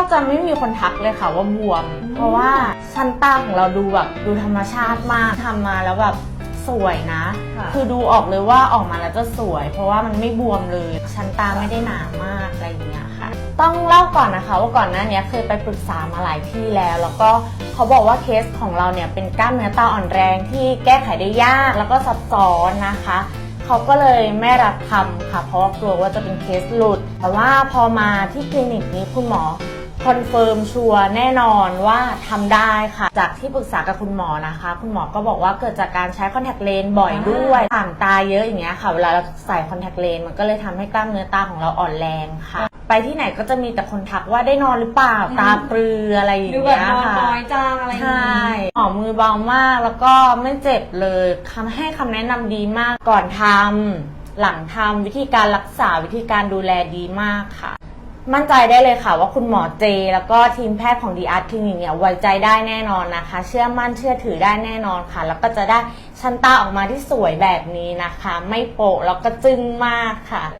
บจะไม่มีคนทักเลยค่ะว่าบวม เพราะว่าชั้นตาของเราดูแบบดูธรรมชาติมากทำมาแล้วแบบสวยนะค่ะคือดูออกเลยว่าออกมาแล้วจะสวย เพราะว่ามันไม่บวมเลย ชั้นตาไม่ได้หนามากอะไรอย่างเงี้ยค่ะ ต้องเล่าก่อนนะคะ ว่าก่อนหน้านี้เคยไปปรึกษามาหลายที่แล้ว แล้วก็เขาบอกว่าเคสของเราเนี่ยเป็นกล้ามเนื้อตาอ่อนแรงที่แก้ไขได้ยากแล้วก็ซับซ้อนนะคะเขาก็เลยไม่รับทำค่ะ เพราะว่ากลัวว่าจะเป็นเคสหลุด แต่ว่าพอมาที่คลินิกนี้คุณหมอ คอนเฟิร์มชัวร์แน่นอนว่าทำได้ค่ะ จากที่ปรึกษากับคุณหมอนะคะ คุณหมอก็บอกว่าเกิดจากการใช้คอนแทคเลนส์บ่อยด้วยต่างตาเยอะอย่างเงี้ยค่ะ เวลาเราใส่คอนแทคเลนส์มันก็เลยทำให้กล้ามเนื้อตาของเราอ่อนแรงค่ะ ไปที่ไหนก็จะมีแต่คนทักว่าได้นอนหรือเปล่าตาปรืออะไรอย่างดูแบเงี้บยนอนค่ะ น้อยจังอะไรอย่างใช่นี้หอมมือเบามากแล้วก็ไม่เจ็บเลยคำให้คำแนะนำดีมากก่อนทำหลังทำวิธีการรักษาวิธีการดูแลดีมากค่ะ มั่นใจได้เลยค่ะว่าคุณหมอเจ แล้วก็ทีมแพทย์ของดีอาร์คลินิกเนี่ยไว้ใจได้แน่นอนนะคะ เชื่อมั่นเชื่อถือได้แน่นอนค่ะ แล้วก็จะได้ชั้นตาออกมาที่สวยแบบนี้นะคะ ไม่โปะแล้วก็จึ้งมากค่ะ